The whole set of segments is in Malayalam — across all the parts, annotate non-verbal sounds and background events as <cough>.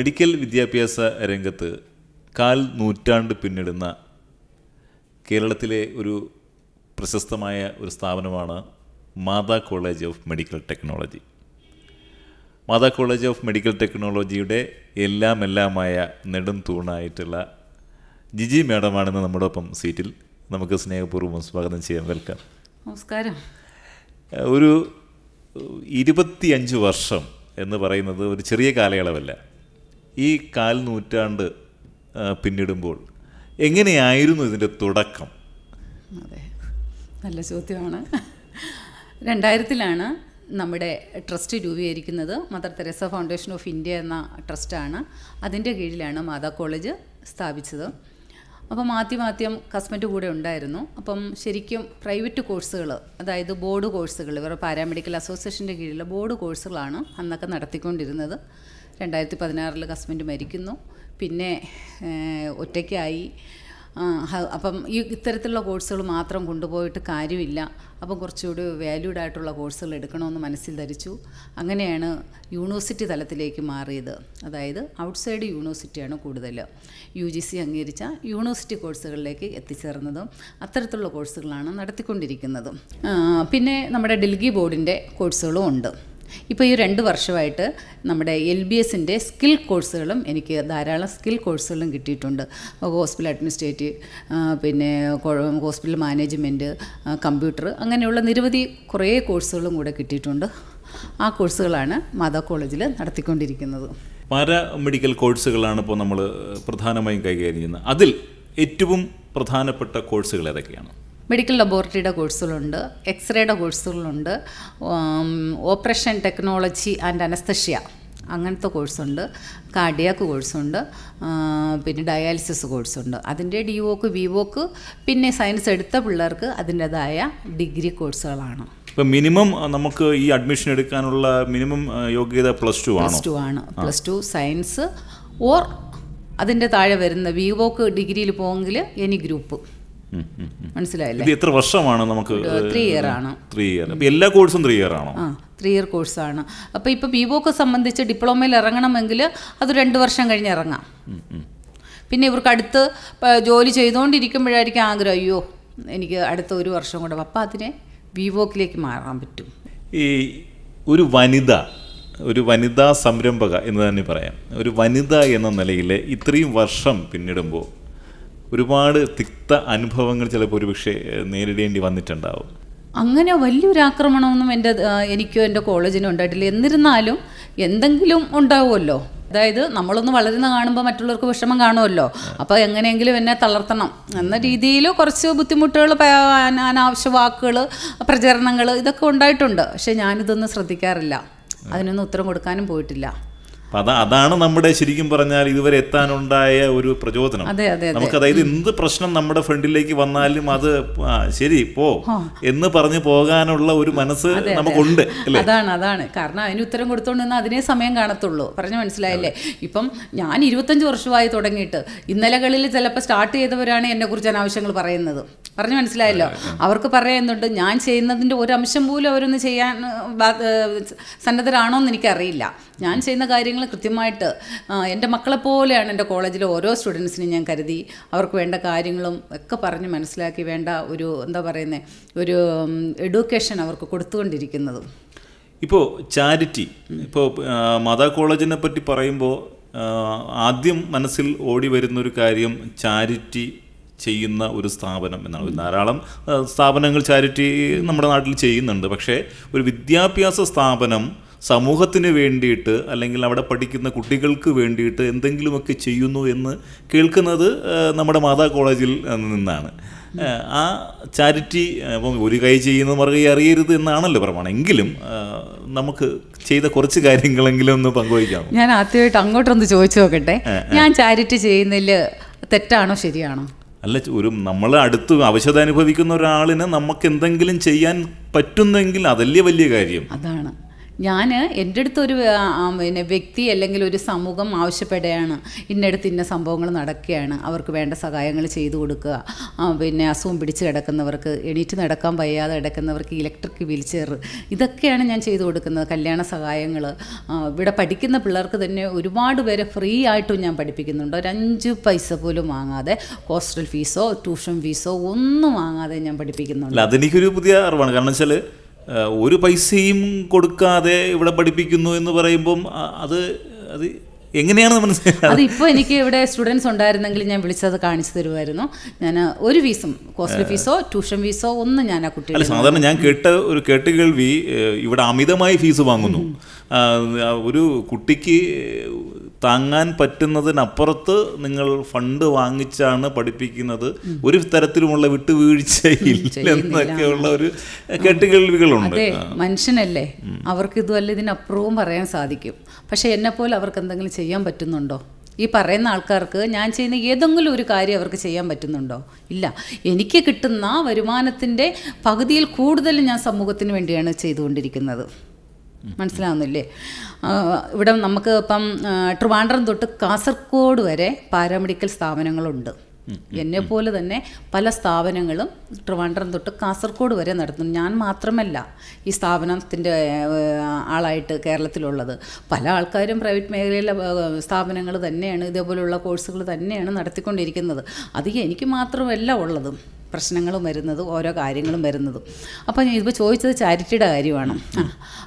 മെഡിക്കൽ വിദ്യാഭ്യാസ രംഗത്ത് കാൽ നൂറ്റാണ്ട് പിന്നിടുന്ന കേരളത്തിലെ ഒരു പ്രശസ്തമായ ഒരു സ്ഥാപനമാണ് Mata college of medical technology. Mata college of medical ടെക്നോളജിയുടെ എല്ലാം എല്ലാമായ നെടും തൂണായിട്ടുള്ള ജിജി മാഡമാണെന്ന് നമ്മുടെ ഒപ്പം സീറ്റിൽ നമുക്ക് സ്നേഹപൂർവം സ്വാഗതം ചെയ്യാം. വെൽക്കം. നമസ്കാരം. ഒരു ഇരുപത്തിയഞ്ച് വർഷം എന്ന് പറയുന്നത് ഒരു ചെറിയ കാലയളവല്ല. ഈ കാൽ നൂറ്റാണ്ട് പിന്നിടുമ്പോൾ എങ്ങനെയായിരുന്നു ഇതിന്റെ തുടക്കം? അതെ നല്ല ചോദ്യമാണ്. രണ്ടായിരത്തിലാണ് നമ്മുടെ ട്രസ്റ്റ് രൂപീകരിക്കുന്നത്. Mother Teresa foundation of India എന്ന ട്രസ്റ്റാണ്. അതിന്റെ കീഴിലാണ് മാതാ കോളേജ് സ്ഥാപിച്ചത്. അപ്പം ആദ്യം ആദ്യം കസ്മറ്റ് കൂടെ ഉണ്ടായിരുന്നു. അപ്പം ശരിക്കും പ്രൈവറ്റ് കോഴ്സുകൾ അതായത് ബോർഡ് കോഴ്സുകൾ ഇവരുടെ പാരാമെഡിക്കൽ അസോസിയേഷന്റെ കീഴിലുള്ള ബോർഡ് കോഴ്സുകളാണ് അന്നൊക്കെ നടത്തിക്കൊണ്ടിരുന്നത്. രണ്ടായിരത്തി പതിനാറിൽ ഹസ്ബൻഡ് മരിക്കുന്നു. പിന്നെ ഒറ്റയ്ക്കായി. അപ്പം ഈ ഇത്തരത്തിലുള്ള കോഴ്സുകൾ മാത്രം കൊണ്ടുപോയിട്ട് കാര്യമില്ല. അപ്പം കുറച്ചുകൂടി വാല്യൂഡ് ആയിട്ടുള്ള കോഴ്സുകൾ എടുക്കണമെന്ന് മനസ്സിൽ ധരിച്ചു. അങ്ങനെയാണ് യൂണിവേഴ്സിറ്റി തലത്തിലേക്ക് മാറിയത്. അതായത് ഔട്ട്സൈഡ് യൂണിവേഴ്സിറ്റിയാണ് കൂടുതൽ. യു ജി സി അംഗീകരിച്ച യൂണിവേഴ്സിറ്റി കോഴ്സുകളിലേക്ക് എത്തിച്ചേർന്നതും അത്തരത്തിലുള്ള കോഴ്സുകളാണ് നടത്തിക്കൊണ്ടിരിക്കുന്നതും. പിന്നെ നമ്മുടെ ഡൽഹി ബോർഡിന്റെ കോഴ്സുകളും ഉണ്ട്. ഇപ്പോൾ ഈ രണ്ട് വർഷമായിട്ട് നമ്മുടെ എൽ ബി എസിന്റെ സ്കിൽ കോഴ്സുകളും എനിക്ക് ധാരാളം സ്കിൽ കോഴ്സുകളും കിട്ടിയിട്ടുണ്ട്. ഹോസ്പിറ്റൽ അഡ്മിനിസ്ട്രേറ്റീവ് പിന്നെ ഹോസ്പിറ്റൽ മാനേജ്മെന്റ് കമ്പ്യൂട്ടർ അങ്ങനെയുള്ള നിരവധി കുറേ കോഴ്സുകളും കൂടെ കിട്ടിയിട്ടുണ്ട്. ആ കോഴ്സുകളാണ് മാതാ കോളേജിൽ നടത്തിക്കൊണ്ടിരിക്കുന്നത്. പാരാ മെഡിക്കൽ കോഴ്സുകളാണ് ഇപ്പോൾ നമ്മൾ പ്രധാനമായും കൈകാര്യം ചെയ്യുന്നത്. അതിൽ ഏറ്റവും പ്രധാനപ്പെട്ട കോഴ്സുകൾ ഏതൊക്കെയാണ്? മെഡിക്കൽ ലബോറട്ടറിയുടെ കോഴ്സുകളുണ്ട് എക്സ്റേയുടെ കോഴ്സുകളുണ്ട് ഓപ്പറേഷൻ ടെക്നോളജി ആൻഡ് അനസ്തഷ്യ അങ്ങനത്തെ കോഴ്സുണ്ട് കാർഡിയാക്ക് കോഴ്സുണ്ട് പിന്നെ ഡയാലിസിസ് കോഴ്സുണ്ട്. അതിന്റെ ഡി ഒക്ക് വി ഒക്ക് പിന്നെ സയൻസ് എടുത്ത പിള്ളേർക്ക് അതിന്റെതായ ഡിഗ്രി കോഴ്സുകളാണ്. ഇപ്പം മിനിമം നമുക്ക് ഈ അഡ്മിഷൻ എടുക്കാനുള്ള മിനിമം യോഗ്യത പ്ലസ് ടു ആണ്? പ്ലസ് ടു ആണ്. പ്ലസ് ടു സയൻസ് ഓർ അതിന്റെ താഴെ വരുന്ന വി ഒക്ക് ഡിഗ്രിയിൽ പോകെങ്കിൽ എനി ഗ്രൂപ്പ്. മനസ്സിലായില്ലേ? ഇത് എത്ര വർഷമാണ് നമുക്ക് ത്രീ ഇയർ ആണ്. ത്രീ ഇയർ അപ്പം എല്ലാ കോഴ്സും ത്രീ ഇയർ ആണോ? ത്രീ ഇയർ കോഴ്സാണ് അപ്പോൾ ഇപ്പോൾ ബി ബോക്ക് സംബന്ധിച്ച് ഡിപ്ലോമയിൽ ഇറങ്ങണമെങ്കിൽ അത് രണ്ട് വർഷം കഴിഞ്ഞ് ഇറങ്ങാം. പിന്നെ ഇവർക്ക് അടുത്ത് ജോലി ചെയ്തുകൊണ്ടിരിക്കുമ്പോഴായിരിക്കും ആഗ്രഹം അയ്യോ എനിക്ക് അടുത്ത ഒരു വർഷം കൂടെ. അപ്പം അതിനെ ബി വോക്കിലേക്ക് മാറാൻ പറ്റും. ഈ ഒരു വനിത ഒരു വനിതാ സംരംഭക എന്ന് തന്നെ പറയാം. ഒരു വനിത എന്ന നിലയിൽ ഇത്രയും വർഷം പിന്നിടുമ്പോൾ ഒരുപാട് തിക്ത അനുഭവങ്ങൾ ചിലപ്പോൾ ഒരു പക്ഷേ നേരിടേണ്ടി വന്നിട്ടുണ്ടാവും. അങ്ങനെ വലിയൊരു ആക്രമണമൊന്നും എന്റെ എനിക്കോ എന്റെ കോളേജിനോ ഉണ്ടായിട്ടില്ല. എന്നിരുന്നാലും എന്തെങ്കിലും ഉണ്ടാവുമല്ലോ. അതായത് നമ്മളൊന്ന് വളരുന്ന കാണുമ്പോൾ മറ്റുള്ളവർക്ക് വിഷമം കാണുമല്ലോ. അപ്പോൾ എങ്ങനെയെങ്കിലും എന്നെ തളർത്തണം എന്ന രീതിയിൽ കുറച്ച് ബുദ്ധിമുട്ടുകൾ അനാവശ്യ വാക്കുകൾ പ്രചരണങ്ങൾ ഇതൊക്കെ ഉണ്ടായിട്ടുണ്ട്. പക്ഷേ ഞാനിതൊന്നും ശ്രദ്ധിക്കാറില്ല. അതിനൊന്നും ഉത്തരം കൊടുക്കാനും പോയിട്ടില്ല. അപ്പം അത് അതാണ് നമ്മുടെ ശരിക്കും പറഞ്ഞാൽ ഇതുവരെ എത്താനുണ്ടായ ഒരു പ്രചോദനം. നമുക്ക് അതായത് എന്ത് പ്രശ്നം നമ്മുടെ ഫ്രണ്ടിലേക്ക് വന്നാലും അത് ശരി പോ എന്ന് പറഞ്ഞു പോകാനുള്ള ഒരു മനസ്സ് നമുക്കുണ്ട് അതാണ് അതാണ്. കാരണം അതിന് ഉത്തരം കൊടുത്തോണ്ട് നിന്ന് അതിനെ സമയം കാണത്തുള്ളൂ. പറഞ്ഞു മനസ്സിലായില്ലേ? ഇപ്പം ഞാൻ ഇരുപത്തഞ്ച് വർഷമായി തുടങ്ങിയിട്ട് ഇന്നലകളിൽ ചിലപ്പോൾ സ്റ്റാർട്ട് ചെയ്തവരാണ് എന്നെക്കുറിച്ച് അനാവശ്യങ്ങൾ പറയുന്നത്. പറഞ്ഞു മനസ്സിലായല്ലോ? അവർക്ക് പറയുന്നുണ്ട് ഞാൻ ചെയ്യുന്നതിന്റെ ഒരു അംശം പോലും അവരൊന്ന് ചെയ്യാൻ സന്നദ്ധരാണോ എന്ന് എനിക്കറിയില്ല. ഞാൻ ചെയ്യുന്ന കാര്യങ്ങൾ കൃത്യമായിട്ട് എന്റെ മക്കളെപ്പോലെയാണ് എന്റെ കോളേജിലെ ഓരോ സ്റ്റുഡൻസിനെയും ഞാൻ കരുതി അവർക്ക് വേണ്ട കാര്യങ്ങളും ഒക്കെ പറഞ്ഞ് മനസ്സിലാക്കി വേണ്ട ഒരു എന്താ പറയുന്നത് ഒരു എഡ്യൂക്കേഷൻ അവർക്ക് കൊടുത്തുകൊണ്ടിരിക്കുന്നത്. ഇപ്പോൾ ചാരിറ്റി ഇപ്പോൾ മാതാ കോളേജിനെ പറ്റി പറയുമ്പോൾ ആദ്യം മനസ്സിൽ ഓടി വരുന്നൊരു കാര്യം ചാരിറ്റി ചെയ്യുന്ന ഒരു സ്ഥാപനം എന്നാണ്. ധാരാളം സ്ഥാപനങ്ങൾ ചാരിറ്റി നമ്മുടെ നാട്ടിൽ ചെയ്യുന്നുണ്ട്. പക്ഷേ ഒരു വിദ്യാഭ്യാസ സ്ഥാപനം സമൂഹത്തിന് വേണ്ടിയിട്ട് അല്ലെങ്കിൽ അവിടെ പഠിക്കുന്ന കുട്ടികൾക്ക് വേണ്ടിയിട്ട് എന്തെങ്കിലുമൊക്കെ ചെയ്യുന്നു എന്ന് കേൾക്കുന്നത് നമ്മുടെ മാതാ കോളേജിൽ നിന്നാണ്. ആ, ചാരിറ്റി അപ്പം ഇപ്പം ഒരു കൈ ചെയ്യുന്നത് മറുകൈ അറിയരുത് എന്നാണല്ലോ പ്രമാണം. എങ്കിലും നമുക്ക് ചെയ്ത കുറച്ച് കാര്യങ്ങളെങ്കിലും ഒന്ന് പങ്കുവയ്ക്കാം. ഞാൻ ആദ്യമായിട്ട് അങ്ങോട്ടൊന്ന് ചോദിച്ചു നോക്കട്ടെ. ഞാൻ ചാരിറ്റി ചെയ്യുന്നതിൽ തെറ്റാണോ ശരിയാണോ? അല്ല ഒരു നമ്മൾ അടുത്ത് അവശത അനുഭവിക്കുന്ന ഒരാളിന് നമുക്ക് എന്തെങ്കിലും ചെയ്യാൻ പറ്റുന്നെങ്കിൽ അതല്ലേ വലിയ കാര്യം. അതാണ്. ഞാൻ എന്റെ അടുത്ത് ഒരു പിന്നെ വ്യക്തി അല്ലെങ്കിൽ ഒരു സമൂഹം ആവശ്യപ്പെടുകയാണ്. ഇന്നടുത്ത് ഇന്ന സംഭവങ്ങൾ നടക്കുകയാണ്. അവർക്ക് വേണ്ട സഹായങ്ങൾ ചെയ്തു കൊടുക്കുക. പിന്നെ അസുഖം പിടിച്ച് കിടക്കുന്നവർക്ക് എണീറ്റ് നടക്കാൻ വയ്യാതെ കിടക്കുന്നവർക്ക് ഇലക്ട്രിക് വീൽ ചെയർ ഇതൊക്കെയാണ് ഞാൻ ചെയ്തു കൊടുക്കുന്നത്. കല്യാണ സഹായങ്ങൾ. ഇവിടെ പഠിക്കുന്ന പിള്ളേർക്ക് തന്നെ ഒരുപാട് പേരെ ഫ്രീ ആയിട്ടും ഞാൻ പഠിപ്പിക്കുന്നുണ്ട്. ഒരു അഞ്ച് പൈസ പോലും വാങ്ങാതെ ഹോസ്റ്റൽ ഫീസോ ട്യൂഷൻ ഫീസോ ഒന്നും വാങ്ങാതെ ഞാൻ പഠിപ്പിക്കുന്നുണ്ട്. അതെനിക്കൊരു പുതിയ അറിവാണ്. കാരണം വെച്ചാൽ ഒരു പൈസയും കൊടുക്കാതെ ഇവിടെ പഠിപ്പിക്കുന്നു എന്ന് പറയുമ്പം അത് അത് എങ്ങനെയാണ് മനസ്സിലാക്കുന്നത് അതിപ്പോൾ എനിക്ക് ഇവിടെ സ്റ്റുഡൻസ് ഉണ്ടായിരുന്നെങ്കിൽ ഞാൻ വിളിച്ചത് കാണിച്ചു തരുമായിരുന്നു. ഞാൻ ഒരു ഫീസും ഹോസ്റ്റൽ ഫീസോ ട്യൂഷൻ ഫീസോ ഒന്നും ഞാൻ ആ കുട്ടി സാധാരണ ഞാൻ കേട്ട ഒരു കേട്ട് കേൾവി ഇവിടെ അമിതമായി ഫീസ് വാങ്ങുന്നു. ഒരു കുട്ടിക്ക് താങ്ങാൻ പറ്റുന്നതിനപ്പുറത്ത് നിങ്ങൾ ഫണ്ട് വാങ്ങിച്ചാണ് പഠിപ്പിക്കുന്നത്. ഒരു തരത്തിലുമുള്ള വിട്ടുവീഴ്ചയില്ലെന്നൊക്കെയുള്ള ഒരു കെട്ടുകേൾവികളുണ്ട്. മനുഷ്യനല്ലേ? അവർക്ക് ഇതുമല്ല ഇതിനപ്പുറവും പറയാൻ സാധിക്കും. പക്ഷെ എന്നെപ്പോലെ അവർക്ക് എന്തെങ്കിലും ചെയ്യാൻ പറ്റുന്നുണ്ടോ? ഈ പറയുന്ന ആൾക്കാർക്ക് ഞാൻ ചെയ്യുന്ന ഏതെങ്കിലും ഒരു കാര്യം അവർക്ക് ചെയ്യാൻ പറ്റുന്നുണ്ടോ? ഇല്ല. എനിക്ക് കിട്ടുന്ന വരുമാനത്തിന്റെ പകുതിയിൽ കൂടുതൽ ഞാൻ സമൂഹത്തിന് വേണ്ടിയാണ് ചെയ്തുകൊണ്ടിരിക്കുന്നത്. മനസ്സിലാവുന്നില്ലേ? ഇവിടെ നമുക്ക് ഇപ്പം ട്രിവാൻഡ്രം തൊട്ട് കാസർഗോഡ് വരെ പാരാമെഡിക്കൽ സ്ഥാപനങ്ങളുണ്ട്. എന്നെ പോലെ തന്നെ പല സ്ഥാപനങ്ങളും ട്രിവാൻഡ്രം തൊട്ട് കാസർഗോഡ് വരെ നടത്തുന്നു. ഞാൻ മാത്രമല്ല ഈ സ്ഥാപനത്തിന്റെ ആളായിട്ട് കേരളത്തിലുള്ളത്. പല ആൾക്കാരും പ്രൈവറ്റ് മേഖലയിലെ സ്ഥാപനങ്ങൾ തന്നെയാണ് ഇതേപോലെയുള്ള കോഴ്സുകൾ തന്നെയാണ് നടത്തിക്കൊണ്ടിരിക്കുന്നത്. അത് എനിക്ക് മാത്രമല്ല ഉള്ളതും. പ്രശ്നങ്ങളും വരുന്നതും ഓരോ കാര്യങ്ങളും വരുന്നതും. അപ്പോൾ ഞാൻ ഇപ്പോൾ ചോദിച്ചത് ചാരിറ്റിയുടെ കാര്യമാണ്.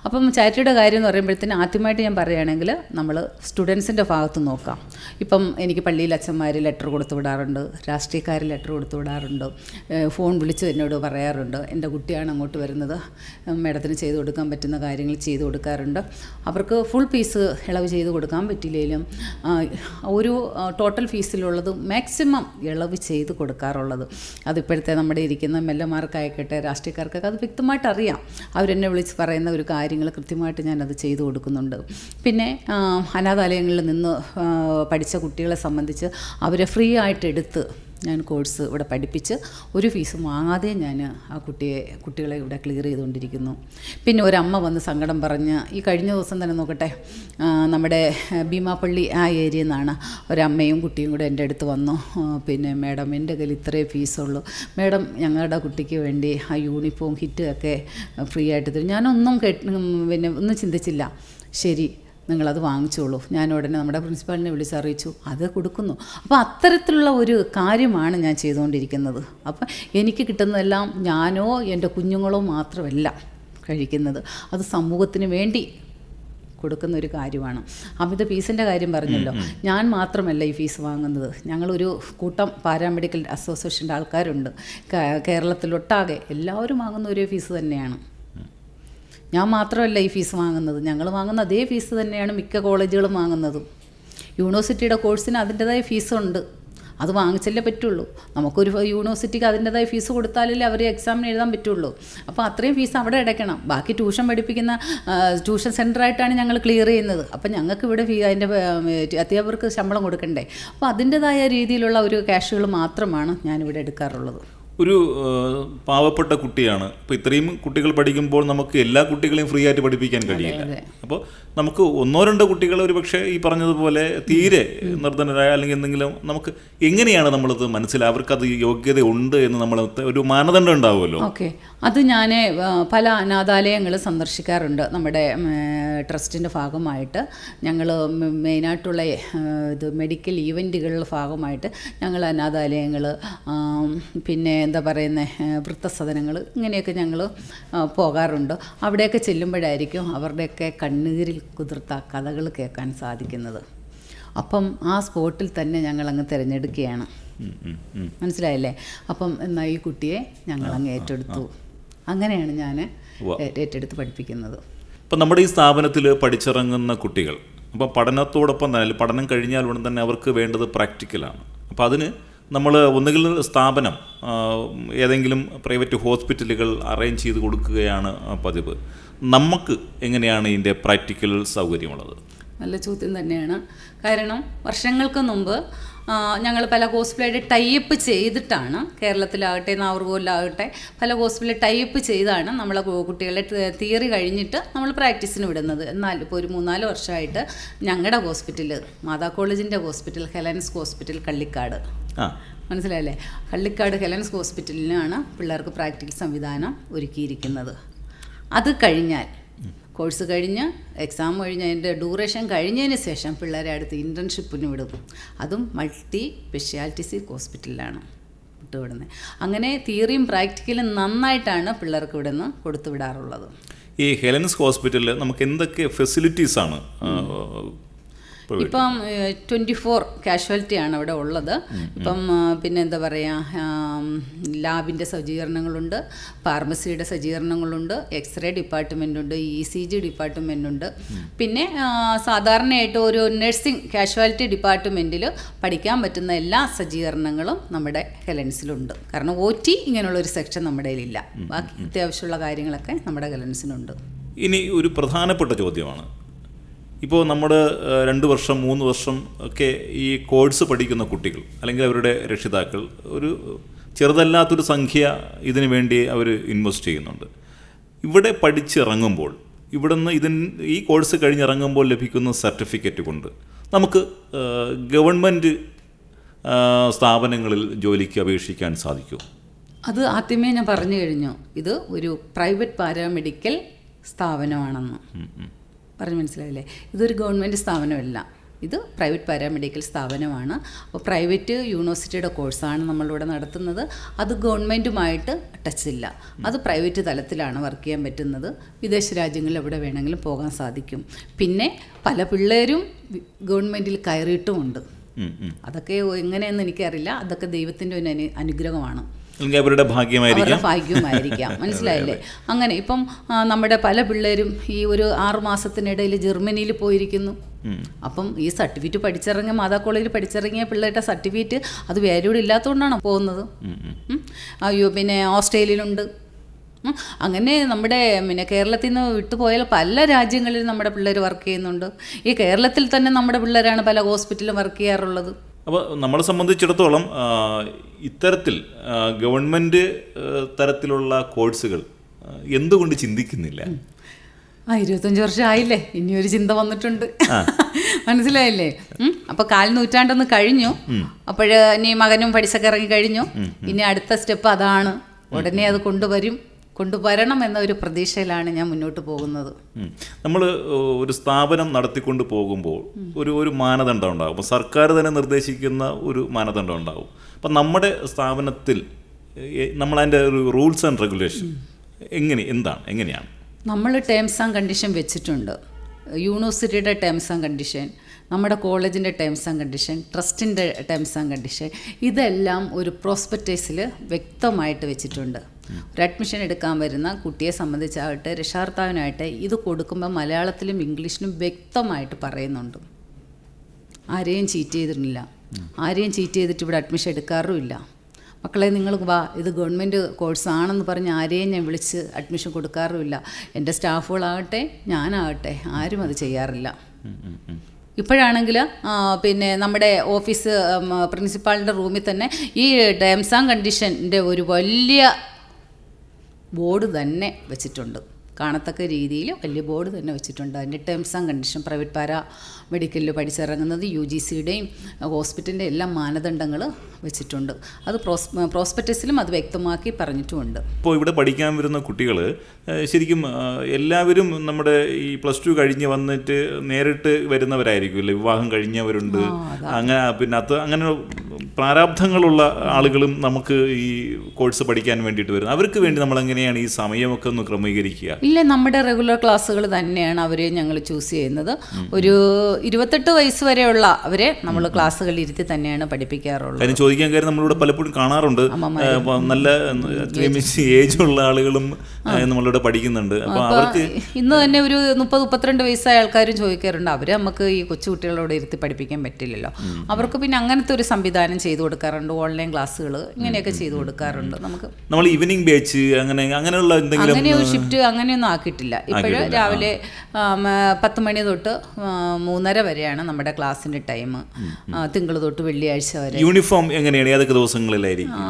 അപ്പം ചാരിറ്റിയുടെ കാര്യം എന്ന് പറയുമ്പോഴത്തേന് ആദ്യമായിട്ട് ഞാൻ പറയുകയാണെങ്കിൽ നമ്മൾ സ്റ്റുഡൻസിന്റെ ഭാഗത്ത് നോക്കാം. ഇപ്പം എനിക്ക് പള്ളിയിൽ അച്ഛന്മാർ ലെറ്റർ കൊടുത്തു വിടാറുണ്ട് രാഷ്ട്രീയക്കാർ ലെറ്റർ കൊടുത്തു വിടാറുണ്ട് ഫോൺ വിളിച്ച് എന്നോട് പറയാറുണ്ട് എന്റെ കുട്ടിയാണ് അങ്ങോട്ട് വരുന്നത് മേഡത്തിന് ചെയ്തു കൊടുക്കാൻ പറ്റുന്ന കാര്യങ്ങൾ ചെയ്തു കൊടുക്കാറുണ്ട്. അവർക്ക് ഫുൾ ഫീസ് ഇളവ് ചെയ്ത് കൊടുക്കാൻ പറ്റില്ലെങ്കിലും ഒരു ടോട്ടൽ ഫീസിലുള്ളത് മാക്സിമം ഇളവ് ചെയ്ത് കൊടുക്കാറുള്ളത്. അതിപ്പോഴത്തെ നമ്മുടെ ഇരിക്കുന്ന എം എൽ മെല്ലമാർക്കായിക്കട്ടെ രാഷ്ട്രീയക്കാർക്കൊക്കെ അത് വ്യക്തമായിട്ട് അറിയാം അവരെന്നെ വിളിച്ച് പറയുന്ന ഒരു കാര്യങ്ങൾ കൃത്യമായിട്ട് ഞാനത് ചെയ്തു കൊടുക്കുന്നുണ്ട്. പിന്നെ അനാഥാലയങ്ങളിൽ നിന്ന് പഠിച്ച കുട്ടികളെ സംബന്ധിച്ച് അവരെ ഫ്രീ ആയിട്ട് എടുത്ത് ഞാൻ കോഴ്സ് ഇവിടെ പഠിപ്പിച്ച് ഒരു ഫീസും വാങ്ങാതെ ഞാൻ ആ കുട്ടിയെ കുട്ടികളെ ഇവിടെ ക്ലിയർ ചെയ്തുകൊണ്ടിരിക്കുന്നു. പിന്നെ ഒരമ്മ വന്ന് സങ്കടം പറഞ്ഞ് ഈ കഴിഞ്ഞ ദിവസം തന്നെ നോക്കട്ടെ നമ്മുടെ ഭീമാപ്പള്ളി ആ ഏരിയയിൽ നിന്നാണ് ഒരമ്മയും കുട്ടിയും കൂടെ എന്റെ അടുത്ത് വന്നു. പിന്നെ മേഡം എന്റെ കയ്യിൽ ഇത്രേ ഫീസുള്ളൂ. മേഡം ഞങ്ങളുടെ കുട്ടിക്ക് വേണ്ടി ആ യൂണിഫോം കിറ്റ് ഒക്കെ ഫ്രീ ആയിട്ട് തരും. ഞാനൊന്നും കേട്ട് പിന്നെ ഒന്നും ചിന്തിച്ചില്ല. ശരി നിങ്ങളത് വാങ്ങിച്ചോളൂ. ഞാൻ ഉടനെ നമ്മുടെ പ്രിൻസിപ്പാളിനെ വിളിച്ച് അറിയിച്ചു. അത് കൊടുക്കുന്നു. അപ്പോൾ അത്തരത്തിലുള്ള ഒരു കാര്യമാണ് ഞാൻ ചെയ്തുകൊണ്ടിരിക്കുന്നത്. അപ്പം എനിക്ക് കിട്ടുന്നതെല്ലാം ഞാനോ എന്റെ കുഞ്ഞുങ്ങളോ മാത്രമല്ല കഴിക്കുന്നത്. അത് സമൂഹത്തിന് വേണ്ടി കൊടുക്കുന്ന ഒരു കാര്യമാണ്. അമിത ഫീസിന്റെ കാര്യം പറഞ്ഞല്ലോ. ഞാൻ മാത്രമല്ല ഈ ഫീസ് വാങ്ങുന്നത്. ഞങ്ങളൊരു കൂട്ടം പാരാമെഡിക്കൽ അസോസിയേഷന്റെ ആൾക്കാരുണ്ട്. കേരളത്തിലൊട്ടാകെ എല്ലാവരും വാങ്ങുന്ന ഒരേ ഫീസ് തന്നെയാണ്. ഞാൻ മാത്രമല്ല ഈ ഫീസ് വാങ്ങുന്നത്. ഞങ്ങൾ വാങ്ങുന്ന അതേ ഫീസ് തന്നെയാണ് മിക്ക കോളേജുകളും വാങ്ങുന്നതും. യൂണിവേഴ്സിറ്റിയുടെ കോഴ്സിന് അതിന്റെതായ ഫീസുണ്ട്. അത് വാങ്ങിച്ചല്ലേ പറ്റുള്ളൂ. നമുക്കൊരു യൂണിവേഴ്സിറ്റിക്ക് അതിന്റെതായ ഫീസ് കൊടുത്താലല്ലേ അവർ എക്സാമിന് എഴുതാൻ പറ്റുള്ളൂ. അപ്പോൾ അത്രയും ഫീസ് അവിടെ അടയ്ക്കണം. ബാക്കി ട്യൂഷൻ പഠിപ്പിക്കുന്ന ട്യൂഷൻ സെന്ററായിട്ടാണ് ഞങ്ങൾ ക്ലിയർ ചെയ്യുന്നത്. അപ്പോൾ ഞങ്ങൾക്ക് ഇവിടെ ഫീ അതിന്റെ അധ്യാപകർക്ക് ശമ്പളം കൊടുക്കണ്ടേ? അപ്പോൾ അതിന്റെതായ രീതിയിലുള്ള ഒരു ക്യാഷുകൾ മാത്രമാണ് ഞാനിവിടെ എടുക്കാറുള്ളത്. ഒരു പാവപ്പെട്ട കുട്ടിയാണ്. ഇപ്പോൾ ഇത്രയും കുട്ടികൾ പഠിക്കുമ്പോൾ നമുക്ക് എല്ലാ കുട്ടികളെയും ഫ്രീ ആയിട്ട് പഠിപ്പിക്കാൻ കഴിയില്ല. അപ്പോൾ നമുക്ക് ഒന്നോ രണ്ടോ കുട്ടികൾ ഒരു പക്ഷേ ഈ പറഞ്ഞതുപോലെ തീരെ നിർദ്ധനരായ അല്ലെങ്കിൽ എന്തെങ്കിലും നമുക്ക് എങ്ങനെയാണ് നമ്മളത് മനസ്സിലാവർക്ക് അവർക്കത് യോഗ്യത ഉണ്ട് എന്ന് നമ്മൾ ഒരു മാനദണ്ഡം ഉണ്ടാവുമല്ലോ. ഓക്കെ. അത് ഞാൻ പല അനാഥാലയങ്ങൾ സന്ദർശിക്കാറുണ്ട്. നമ്മുടെ ട്രസ്റ്റിന്റെ ഭാഗമായിട്ട്. ഞങ്ങൾ മെയിനായിട്ടുള്ള ഇത് മെഡിക്കൽ ഈവന്റുകളുടെ ഭാഗമായിട്ട് ഞങ്ങൾ അനാഥാലയങ്ങൾ പിന്നെ എന്താ പറയുന്നത് വൃത്തസദനങ്ങൾ ഇങ്ങനെയൊക്കെ ഞങ്ങൾ പോകാറുണ്ട്. അവിടെയൊക്കെ ചെല്ലുമ്പോഴായിരിക്കും അവരുടെയൊക്കെ കണ്ണീരിൽ കുതിർത്ത കഥകൾ കേൾക്കാൻ സാധിക്കുന്നത്. അപ്പം ആ സ്പോട്ടിൽ തന്നെ ഞങ്ങൾ അങ്ങ് തിരഞ്ഞെടുക്കുകയാണ്. മനസ്സിലായില്ലേ? അപ്പം എന്നാൽ ഈ കുട്ടിയെ ഞങ്ങൾ അങ്ങ് ഏറ്റെടുത്തു. അങ്ങനെയാണ് ഞാൻ ഏറ്റെടുത്ത് പഠിപ്പിക്കുന്നത്. ഇപ്പം നമ്മുടെ ഈ സ്ഥാപനത്തിൽ പഠിച്ചിറങ്ങുന്ന കുട്ടികൾ അപ്പോൾ പഠനത്തോടൊപ്പം തന്നെ അല്ലെങ്കിൽ പഠനം കഴിഞ്ഞാൽ ഉടൻ തന്നെ അവർക്ക് വേണ്ടത് പ്രാക്ടിക്കലാണ്. അപ്പോൾ അതിന് നമ്മൾ ഒന്നുകിൽ സ്ഥാപനം ഏതെങ്കിലും പ്രൈവറ്റ് ഹോസ്പിറ്റലുകൾ അറേഞ്ച് ചെയ്ത് കൊടുക്കുകയാണ് പതിവ്. നമുക്ക് എങ്ങനെയാണ് ഇതിന്റെ പ്രാക്ടിക്കൽ സൗകര്യമുള്ളത്? നല്ല ചോദ്യം തന്നെയാണ്. കാരണം വർഷങ്ങൾക്ക് മുമ്പ് ഞങ്ങൾ പല ഹോസ്പിറ്റലായിട്ട് ടൈപ്പ് ചെയ്തിട്ടാണ് കേരളത്തിലാകട്ടെ നാവർകോലിലാകട്ടെ പല ഹോസ്പിറ്റലിൽ ടൈപ്പ് ചെയ്താണ് നമ്മളെ കുട്ടികളെ തിയറി കഴിഞ്ഞിട്ട് നമ്മൾ പ്രാക്ടീസിന് വിടുന്നത്. എന്നാൽ ഇപ്പോൾ ഒരു മൂന്നാൽ വർഷമായിട്ട് ഞങ്ങളുടെ ഹോസ്പിറ്റൽ മാതാ കോളേജിന്റെ ഹോസ്പിറ്റൽ ഹെലൻസ് ഹോസ്പിറ്റൽ കള്ളിക്കാട്. ആ. മനസ്സിലായല്ലേ? കള്ളിക്കാട് ഹെലൻസ് ഹോസ്പിറ്റലിനാണ് പിള്ളേർക്ക് പ്രാക്ടിക്കൽ സംവിധാനം ഒരുക്കിയിരിക്കുന്നത്. അത് കഴിഞ്ഞാൽ കോഴ്സ് കഴിഞ്ഞ് എക്സാം കഴിഞ്ഞ് അതിന്റെ ഡ്യൂറേഷൻ കഴിഞ്ഞതിന് ശേഷം പിള്ളേരെ അടുത്ത് ഇന്റേൺഷിപ്പിന് വിടും. അതും മൾട്ടി സ്പെഷ്യാലിറ്റീസ് ഹോസ്പിറ്റലിലാണ് വിട്ടുവിടുന്നത്. അങ്ങനെ തിയറിയും പ്രാക്ടിക്കലും നന്നായിട്ടാണ് പിള്ളേർക്ക് ഇവിടുന്ന് കൊടുത്തു വിടാറുള്ളത് ഈ ഹെലൻസ് ഹോസ്പിറ്റലിൽ നമുക്ക് എന്തൊക്കെ ഫെസിലിറ്റീസ് ആണ് ആ, provide ഇപ്പം ട്വന്റി ഫോർ കാഷ്വാലിറ്റി ആണ് അവിടെ ഉള്ളത്. ഇപ്പം പിന്നെ എന്താ പറയുക ലാബിന്റെ സജ്ജീകരണങ്ങളുണ്ട് ഫാർമസിയുടെ സജ്ജീകരണങ്ങളുണ്ട് എക്സ്റേ ഡിപ്പാർട്ട്മെന്റ് ഉണ്ട് ഇ സി ജി ഡിപ്പാർട്ട്മെന്റ് ഉണ്ട് പിന്നെ സാധാരണയായിട്ട് ഒരു നഴ്സിംഗ് കാഷ്വാലിറ്റി ഡിപ്പാർട്ട്മെന്റിൽ പഠിക്കാൻ പറ്റുന്ന എല്ലാ സജ്ജീകരണങ്ങളും നമ്മുടെ ഹെലൻസിലുണ്ട് കാരണം ഒ ടി ഇങ്ങനെയുള്ളൊരു സെക്ഷൻ നമ്മുടെ കയ്യിലില്ല. ബാക്കി അത്യാവശ്യമുള്ള കാര്യങ്ങളൊക്കെ നമ്മുടെ ഹെലൻസിനുണ്ട് ഇനി ഒരു പ്രധാനപ്പെട്ട ചോദ്യമാണ്. ഇപ്പോൾ നമ്മുടെ രണ്ട് വർഷം മൂന്ന് വർഷം ഒക്കെ ഈ കോഴ്സ് പഠിക്കുന്ന കുട്ടികൾ അല്ലെങ്കിൽ അവരുടെ രക്ഷിതാക്കൾ ഒരു ചെറുതല്ലാത്തൊരു സംഖ്യ ഇതിനു വേണ്ടി അവർ ഇൻവെസ്റ്റ് ചെയ്യുന്നുണ്ട്. ഇവിടെ പഠിച്ചിറങ്ങുമ്പോൾ ഇവിടുന്ന് ഇതിൻ ഈ കോഴ്സ് കഴിഞ്ഞിറങ്ങുമ്പോൾ ലഭിക്കുന്ന സർട്ടിഫിക്കറ്റ് കൊണ്ട് നമുക്ക് ഗവൺമെന്റ് സ്ഥാപനങ്ങളിൽ ജോലിക്ക് അപേക്ഷിക്കാൻ സാധിക്കും അത് ആദ്യമേ ഞാൻ പറഞ്ഞു കഴിഞ്ഞു. ഇത് ഒരു പ്രൈവറ്റ് പാരാമെഡിക്കൽ സ്ഥാപനമാണെന്ന്. പറഞ്ഞു മനസ്സിലായില്ലേ? ഇതൊരു ഗവൺമെന്റ് സ്ഥാപനമല്ല. ഇത് പ്രൈവറ്റ് പാരാമെഡിക്കൽ സ്ഥാപനമാണ്. അപ്പോൾ പ്രൈവറ്റ് യൂണിവേഴ്സിറ്റിയുടെ കോഴ്സാണ് നമ്മളിവിടെ നടത്തുന്നത്. അത് ഗവൺമെന്റുമായിട്ട് ടച്ച് ഇല്ല. അത് പ്രൈവറ്റ് തലത്തിലാണ് വർക്ക് ചെയ്യാൻ പറ്റുന്നത്. വിദേശ രാജ്യങ്ങളിൽ എവിടെ വേണമെങ്കിലും പോകാൻ സാധിക്കും. പിന്നെ പല പിള്ളേരും ഗവൺമെന്റിൽ കയറിയിട്ടുമുണ്ട്. അതൊക്കെ എങ്ങനെയെന്ന് എനിക്കറിയില്ല. അതൊക്കെ ദൈവത്തിന്റെ ഒരു അനു അനുഗ്രഹമാണ്. അല്ലെങ്കിൽ അവരുടെ ഭാഗ്യമായിരിക്കാം. ഭാഗ്യമായിരിക്കാം. <laughs> മനസ്സിലായില്ലേ? അങ്ങനെ ഇപ്പം നമ്മുടെ പല പിള്ളേരും ഈ ഒരു ആറു മാസത്തിനിടയിൽ ജർമ്മനിയിൽ പോയിരിക്കുന്നു. അപ്പം ഈ സർട്ടിഫിക്കറ്റ് പഠിച്ചിറങ്ങിയ മാതാ കോളേജിൽ പഠിച്ചിറങ്ങിയ പിള്ളേരുടെ സർട്ടിഫിക്കറ്റ് അത് വാല്യൂഡ് ഇല്ലാത്തതുകൊണ്ടാണ് പോകുന്നത്. അയ്യോ പിന്നെ ഓസ്ട്രേലിയയിലുണ്ട്. അങ്ങനെ നമ്മുടെ പിന്നെ കേരളത്തിൽ നിന്ന് വിട്ടുപോയ പല രാജ്യങ്ങളിലും നമ്മുടെ പിള്ളേർ വർക്ക് ചെയ്യുന്നുണ്ട്. ഈ കേരളത്തിൽ തന്നെ നമ്മുടെ പിള്ളേരാണ് പല ഹോസ്പിറ്റലിലും വർക്ക് ചെയ്യാറുള്ളത്. അപ്പോൾ നമ്മളെ സംബന്ധിച്ചിടത്തോളം ഇത്തരത്തിൽ ഗവൺമെന്റ് തരത്തിലുള്ള കോഴ്സുകൾ എന്തുകൊണ്ട് ചിന്തിക്കുന്നില്ല? ആ ഇരുപത്തഞ്ച് വർഷം ആയില്ലേ ഇനിയൊരു ചിന്ത വന്നിട്ടുണ്ട്. <laughs> മനസ്സിലായില്ലേ. അപ്പൊ കാൽ നൂറ്റാണ്ടൊന്ന് കഴിഞ്ഞു. അപ്പോഴ് ഇനി മകനും പഠിച്ചൊക്കെ ഇറങ്ങി കഴിഞ്ഞു. ഇനി അടുത്ത സ്റ്റെപ്പ് അതാണ്. ഉടനെ അത് കൊണ്ടുവരും. കൊണ്ടുവരണം എന്ന ഒരു പ്രതീക്ഷയിലാണ് ഞാൻ മുന്നോട്ട് പോകുന്നത്. നമ്മൾ ഒരു സ്ഥാപനം നടത്തിക്കൊണ്ട് പോകുമ്പോൾ ഒരു ഒരു മാനദണ്ഡം ഉണ്ടാകും. അപ്പോൾ സർക്കാർ തന്നെ നിർദ്ദേശിക്കുന്ന ഒരു മാനദണ്ഡം ഉണ്ടാകും. അപ്പം നമ്മുടെ സ്ഥാപനത്തിൽ നമ്മൾ നമ്മളതിന്റെ ഒരു റൂൾസ് ആൻഡ് റെഗുലേഷൻ എങ്ങനെ എന്താണ് എങ്ങനെയാണ്? നമ്മൾ ടേംസ് ആൻഡ് കണ്ടീഷൻ വെച്ചിട്ടുണ്ട്. യൂണിവേഴ്സിറ്റിയുടെ ടേംസ് ആൻഡ് കണ്ടീഷൻ നമ്മുടെ കോളേജിന്റെ ടേംസ് ആൻഡ് കണ്ടീഷൻ ട്രസ്റ്റിന്റെ ടേംസ് ആൻഡ് കണ്ടീഷൻ ഇതെല്ലാം ഒരു പ്രോസ്പെക്റ്റേഴ്സിൽ വ്യക്തമായിട്ട് വെച്ചിട്ടുണ്ട്. ഒരു അഡ്മിഷൻ എടുക്കാൻ വരുന്ന കുട്ടിയെ സംബന്ധിച്ചാകട്ടെ രക്ഷാർത്താവിനായിട്ട് ഇത് കൊടുക്കുമ്പോൾ മലയാളത്തിലും ഇംഗ്ലീഷിലും വ്യക്തമായിട്ട് പറയുന്നുണ്ട്. ആരെയും ചീറ്റ് ചെയ്തിട്ടില്ല. ആരെയും ചീറ്റ് ചെയ്തിട്ട് ഇവിടെ അഡ്മിഷൻ എടുക്കാറുമില്ല മക്കളെ നിങ്ങൾ വാ ഇത് ഗവൺമെന്റ് കോഴ്സാണെന്ന് പറഞ്ഞ് ആരെയും ഞാൻ വിളിച്ച് അഡ്മിഷൻ കൊടുക്കാറുമില്ല എന്റെ സ്റ്റാഫുകളാകട്ടെ ഞാനാകട്ടെ ആരും അത് ചെയ്യാറില്ല. ഇപ്പോഴാണെങ്കിൽ പിന്നെ നമ്മുടെ ഓഫീസ് പ്രിൻസിപ്പാളിന്റെ റൂമിൽ തന്നെ ഈ ടേംസ് ആൻഡ് കണ്ടീഷന്റെ ഒരു വലിയ ബോർഡ് തന്നെ വെച്ചിട്ടുണ്ട്. കാണത്തക്ക രീതിയിൽ വലിയ ബോർഡ് തന്നെ വെച്ചിട്ടുണ്ട്. അതിന്റെ terms and condition private para മെഡിക്കലിൽ പഠിച്ചിറങ്ങുന്നത് യു ജി സിയുടെയും ഹോസ്പിറ്റലിന്റെ എല്ലാ മാനദണ്ഡങ്ങൾ വെച്ചിട്ടുണ്ട്. അത് പ്രോസ് പ്രോസ്പെക്റ്റസിലും അത് വ്യക്തമാക്കി പറഞ്ഞിട്ടുമുണ്ട്. ഇപ്പോൾ ഇവിടെ പഠിക്കാൻ വരുന്ന കുട്ടികൾ ശരിക്കും എല്ലാവരും നമ്മുടെ ഈ പ്ലസ് ടു കഴിഞ്ഞ് വന്നിട്ട് നേരിട്ട് വരുന്നവരായിരിക്കും അല്ലേ? വിവാഹം കഴിഞ്ഞവരുണ്ട്. അങ്ങനെ പിന്നെ അത് അങ്ങനെ പ്രാരാബ്ധങ്ങളുള്ള ആളുകളും നമുക്ക് ഈ കോഴ്സ് പഠിക്കാൻ വേണ്ടിയിട്ട് വരുന്നത്. അവർക്ക് വേണ്ടി നമ്മൾ എങ്ങനെയാണ് ഈ സമയമൊക്കെ ഒന്ന് ക്രമീകരിക്കുക? ഇല്ല നമ്മുടെ റെഗുലർ ക്ലാസ്സുകൾ തന്നെയാണ് അവരെ ഞങ്ങൾ ചൂസ് ചെയ്യുന്നത്. ഒരു ഇരുപത്തെട്ട് വയസ്സ് വരെയുള്ള അവരെ നമ്മൾ ക്ലാസ്സുകളിൽ ഇരുത്തി തന്നെയാണ് പഠിപ്പിക്കാറുള്ളത്. കാര്യം ചോദിക്കാൻ കാര്യം നമ്മളിവിടെ പലപ്പോഴും കാണാറുണ്ട്. നല്ല ഏജ്. ഉള്ള ആളുകളും നമ്മളിവിടെ പഠിക്കുന്നുണ്ട്. ഇന്ന് തന്നെ ഒരു മുപ്പത് മുപ്പത്തിരണ്ട് വയസ്സായ ആൾക്കാരും ചോദിക്കാറുണ്ട്. അവർ നമുക്ക് ഈ കൊച്ചുകുട്ടികളോട് ഇരുത്തി പഠിപ്പിക്കാൻ പറ്റില്ലല്ലോ. അവർക്ക് പിന്നെ അങ്ങനത്തെ ഒരു സംവിധാനം ചെയ്തു കൊടുക്കാറുണ്ട്. ഓൺലൈൻ ക്ലാസ്സുകൾ ഇങ്ങനെയൊക്കെ ചെയ്തു കൊടുക്കാറുണ്ട് നമുക്ക്. നമ്മൾ ഈവനിങ് ബാച്ച് അങ്ങനെ അങ്ങനെയുള്ള എന്തെങ്കിലും അങ്ങനെ ഒരു ഷിഫ്റ്റ് അങ്ങനെയൊന്നും ആക്കിയിട്ടില്ല. ഇപ്പോഴും രാവിലെ പത്ത് മണി തൊട്ട് മൂന്നര വരെയാണ് നമ്മുടെ ക്ലാസ്സിന്റെ ടൈം. തിങ്കൾ തൊട്ട് വെള്ളിയാഴ്ച വരെ. യൂണിഫോം എങ്ങനെയാണ്? ഏതൊക്കെ ദിവസങ്ങളിലായിരിക്കും?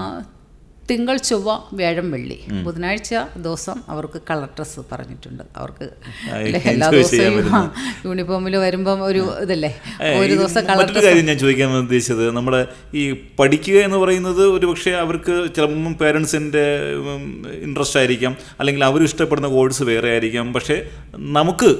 തിങ്കൾ ചൊവ്വ വ്യാഴം വെള്ളി. ബുധനാഴ്ച ദിവസം അവർക്ക് കളർ ഡ്രസ്സ് പറഞ്ഞിട്ടുണ്ട്. അവർക്ക് എല്ലാ ദിവസവും യൂണിഫോമിൽ വരുമ്പം ഒരു ഇതല്ലേ ഒരു ദിവസം കളർ കാര്യം ഞാൻ ചോദിക്കാൻ ഉദ്ദേശിച്ചത് നമ്മുടെ ഈ പഠിക്കുക എന്ന് പറയുന്നത് ഒരു പക്ഷേ അവർക്ക് ചിലപ്പം പേരൻസിന്റെ ഇൻട്രസ്റ്റ് ആയിരിക്കാം അല്ലെങ്കിൽ അവർ ഇഷ്ടപ്പെടുന്ന കോഴ്സ് വേറെ ആയിരിക്കാം. പക്ഷേ നമുക്ക്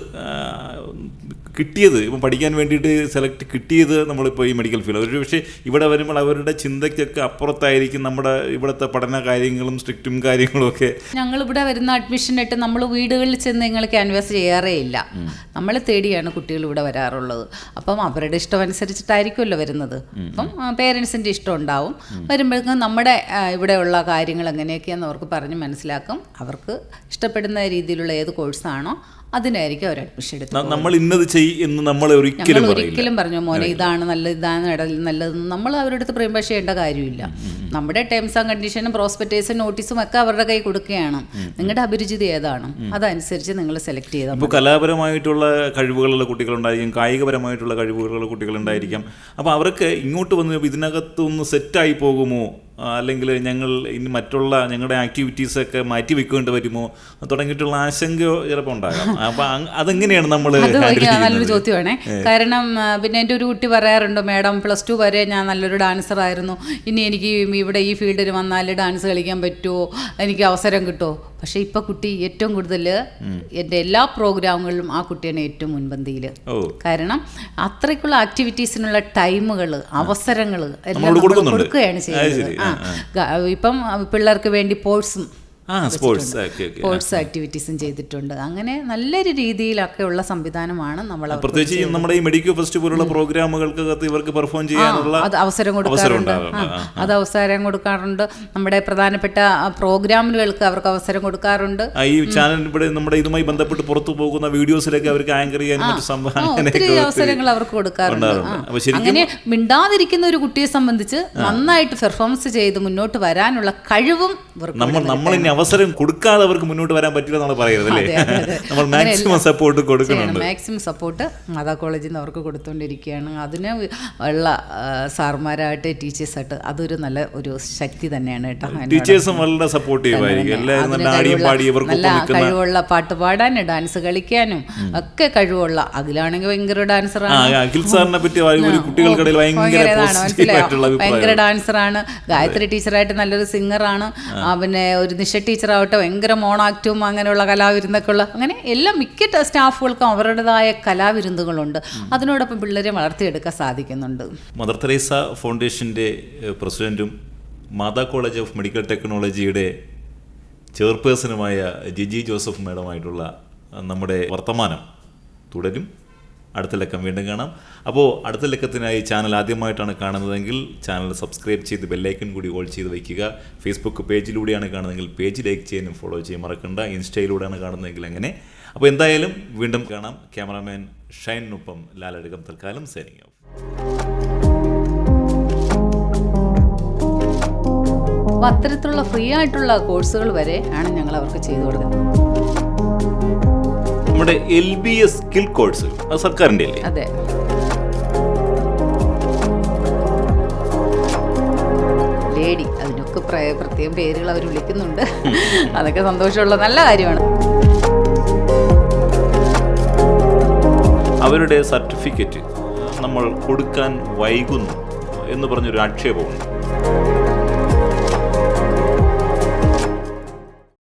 കിട്ടിയത് ഇപ്പം പഠിക്കാൻ വേണ്ടിയിട്ട് സെലക്ട് കിട്ടിയത് നമ്മളിപ്പോൾ ഈ മെഡിക്കൽ ഫീൽഡ് ഒരു പക്ഷേ ഇവിടെ വരുമ്പോൾ അവരുടെ ചിന്തയ്ക്കൊക്കെ അപ്പുറത്തായിരിക്കും നമ്മുടെ ഇവിടുത്തെ പഠന കാര്യങ്ങളും സ്ട്രിക്റ്റും കാര്യങ്ങളും ഒക്കെ. ഞങ്ങൾ ഇവിടെ വരുന്ന അഡ്മിഷൻ ഇട്ട് നമ്മൾ വീടുകളിൽ ചെന്ന് നിങ്ങൾ ക്യാൻവാസ് ചെയ്യാറേ ഇല്ല. നമ്മൾ തേടിയാണ് കുട്ടികൾ ഇവിടെ വരാറുള്ളത്. അപ്പം അവരുടെ ഇഷ്ടം അനുസരിച്ചിട്ടായിരിക്കുമല്ലോ വരുന്നത്. അപ്പം പേരൻസിന്റെ ഇഷ്ടം ഉണ്ടാവും. വരുമ്പോഴേക്കും നമ്മുടെ ഇവിടെയുള്ള കാര്യങ്ങൾ എങ്ങനെയൊക്കെയാണെന്ന് അവർക്ക് പറഞ്ഞ് മനസ്സിലാക്കും. അവർക്ക് ഇഷ്ടപ്പെടുന്ന രീതിയിലുള്ള ഏത് കോഴ്സാണോ അതിനായിരിക്കും അവർ അഡ്മിഷൻ എടുത്തത് നമ്മൾ ഇന്നത് ചെയ് എന്ന് നമ്മൾ ഒരിക്കലും ഒരിക്കലും പറഞ്ഞു മോനെ ഇതാണ് നല്ല ഇതാണ് ഇട നല്ലതെന്ന് നമ്മൾ അവരുടെ അടുത്ത് പ്രേംഭാഷ ചെയ്യേണ്ട കാര്യമില്ല. നമ്മുടെ ടേംസ് ആൻഡ് കണ്ടീഷനും പ്രോസ്പെക്ടേഴ്സും നോട്ടീസും ഒക്കെ അവരുടെ കൈ കൊടുക്കുകയാണ്. നിങ്ങളുടെ അഭിരുചിത ഏതാണ്? അതനുസരിച്ച് നിങ്ങൾ സെലക്ട് ചെയ്താൽ അപ്പോൾ കലാപരമായിട്ടുള്ള കഴിവുകളുള്ള കുട്ടികളുണ്ടായിരിക്കും കായികപരമായിട്ടുള്ള കഴിവുകളുള്ള കുട്ടികളുണ്ടായിരിക്കാം. അപ്പോൾ അവർക്ക് ഇങ്ങോട്ട് വന്ന് ഇതിനകത്തൊന്ന് സെറ്റായി പോകുമോ? അല്ലെങ്കിൽ ഞങ്ങൾ ഇനി മറ്റുള്ള ഞങ്ങളുടെ ആക്ടിവിറ്റീസൊക്കെ മാറ്റി വെക്കേണ്ടി വരുമോ തുടങ്ങിയിട്ടുള്ള ആശങ്ക ചിലപ്പോൾ ഉണ്ടാകാം. <laughs> അതെങ്ങനെയാണ് നമ്മൾ നല്ലൊരു ചോദ്യമാണേ. കാരണം പിന്നെ എന്റെ ഒരു കുട്ടി പറയാറുണ്ട് മാഡം പ്ലസ് ടു വരെ ഞാൻ നല്ലൊരു ഡാൻസർ ആയിരുന്നു. ഇനി എനിക്ക് ഇവിടെ ഈ ഫീൽഡിൽ വന്നാൽ ഡാൻസ് കളിക്കാൻ പറ്റുമോ എനിക്ക് അവസരം കിട്ടുമോ പക്ഷേ ഇപ്പൊ കുട്ടി ഏറ്റവും കൂടുതൽ എന്റെ എല്ലാ പ്രോഗ്രാമുകളിലും ആ കുട്ടിയാണ് ഏറ്റവും മുൻപന്തിയിൽ കാരണം അത്രയ്ക്കുള്ള ആക്ടിവിറ്റീസിനുള്ള ടൈമുകൾ അവസരങ്ങൾ എല്ലാം. കൊടുക്കുകയാണ് ചെയ്യുന്നത്. ഇപ്പം പിള്ളേർക്ക് വേണ്ടി പോഴ്സും സ്പോർട്സ് സ്പോർട്സ് ആക്ടിവിറ്റീസും ചെയ്തിട്ടുണ്ട്. അങ്ങനെ നല്ലൊരു രീതിയിലൊക്കെ ഉള്ള സംവിധാനമാണ് നമ്മൾ പ്രത്യേകിച്ച് നമ്മുടെ ഈ മെഡിക്കൽ ഫെസ്റ്റ് പോലുള്ള പ്രോഗ്രാമുകൾക്കകത്ത് ഇവർക്ക് പെർഫോം ചെയ്യാനുള്ള അത് അവസരം കൊടുക്കാറുണ്ട്. അത് അവസരം കൊടുക്കാറുണ്ട്. നമ്മുടെ പ്രധാനപ്പെട്ട പ്രോഗ്രാമുകൾക്ക് അവർക്ക് അവസരം കൊടുക്കാറുണ്ട്. ഈ ചാനൽ ഇവിടെ നമ്മുടെ ഇതുമായി ബന്ധപ്പെട്ട് പുറത്തു പോകുന്ന വീഡിയോസിലൊക്കെ അവർക്ക് ആങ്കർ ഒത്തിരി അവസരങ്ങൾ അവർക്ക് കൊടുക്കാറുണ്ട്. അങ്ങനെ മിണ്ടാതിരിക്കുന്ന ഒരു കുട്ടിയെ സംബന്ധിച്ച് നന്നായിട്ട് പെർഫോമൻസ് ചെയ്ത് മുന്നോട്ട് വരാനുള്ള കഴിവും നമ്മൾ അവസരം കൊടുക്കാതെ അവർക്ക് മുന്നോട്ട് വരാൻ പറ്റില്ല എന്നാണ് പറയുന്നത് അല്ലേ. നമ്മൾ മാക്സിമം സപ്പോർട്ട് കൊടുക്കുന്നുണ്ട്. മാക്സിമം സപ്പോർട്ട് മാതാ കോളേജിൽ നിന്ന് അവർക്ക് കൊടുത്തുകൊണ്ടിരിക്കുകയാണ് അതിന് ഉള്ള സാർമാരായിട്ട് ടീച്ചേഴ്സായിട്ട് അതൊരു നല്ല ഒരു ശക്തി തന്നെയാണ് കേട്ടോ. ടീച്ചേഴ്സും വളരെ സപ്പോർട്ടീവ് ആയിരിക്കും കഴിവുള്ള- പാട്ട് പാടാനും ഡാൻസ് കളിക്കാനും ഒക്കെ കഴിവുള്ള. അഖിലാണെങ്കിൽ ഭയങ്കര ഡാൻസറാണ് അഖിൽ സാറിനെ പറ്റി കുട്ടികൾക്കിടയിൽ ഭയങ്കര ഡാൻസറാണ് ഗായത്രി ടീച്ചറായിട്ട് നല്ലൊരു സിംഗറാണ് പിന്നെ ഒരു നിഷ ടീച്ചറാവട്ടെ ഭയങ്കര മോണാക്റ്റും അങ്ങനെയുള്ള കലാവിരുന്നൊക്കെ ഉള്ള അങ്ങനെ എല്ലാ മിക്ക സ്റ്റാഫുകൾക്കും അവരുടേതായ കലാവിരുന്നുകളുണ്ട്. അതിനോടൊപ്പം പിള്ളേരെ വളർത്തിയെടുക്കാൻ സാധിക്കുന്നുണ്ട്. മദർ തെരേസ ഫൗണ്ടേഷന്റെ പ്രസിഡന്റും മാതാ കോളേജ് ഓഫ് മെഡിക്കൽ ടെക്നോളജിയുടെ ചെയർപേഴ്സണുമായ ജിജി ജോസഫ് മേഡമായിട്ടുള്ള നമ്മുടെ വർത്തമാനം തുടരും. അടുത്ത ലക്കം വീണ്ടും കാണാം. അപ്പോൾ അടുത്ത ലക്കത്തിനായി ചാനൽ ആദ്യമായിട്ടാണ് കാണുന്നതെങ്കിൽ ചാനൽ സബ്സ്ക്രൈബ് ചെയ്ത് ബെല്ലൈക്കൺ കൂടി ഓൾ ചെയ്ത് വയ്ക്കുക. ഫേസ്ബുക്ക് പേജിലൂടെയാണ് കാണുന്നതെങ്കിൽ പേജ് ലൈക്ക് ചെയ്യാനും ഫോളോ ചെയ്യാൻ മറക്കണ്ട. ഇൻസ്റ്റയിലൂടെയാണ് കാണുന്നതെങ്കിൽ അങ്ങനെ. അപ്പോൾ എന്തായാലും വീണ്ടും കാണാം. ക്യാമറാമാൻ ഷൈനൊപ്പം ലാലടുക്കം തൽക്കാലം സേനിങ് ഓഫ്. ഫ്രീ ആയിട്ടുള്ള കോഴ്സുകൾ വരെ ആണ് ചെയ്തു കൊടുക്കുന്നത്. നമ്മുടെ L B S skill course അത് സർക്കാരിന്റെ അല്ലേ? അതെ. ലേഡി അതിനൊക്കെ പ്ര- പ്രത്യേകം പേരുകൾ അവർ വിളിക്കുന്നുണ്ട്. അതൊക്കെ സന്തോഷമുള്ള നല്ല കാര്യമാണ്. അവരുടെ സർട്ടിഫിക്കറ്റ് നമ്മൾ കൊടുക്കാൻ വൈകുന്നു എന്ന് പറഞ്ഞൊരു ആക്ഷേപമുണ്ട്.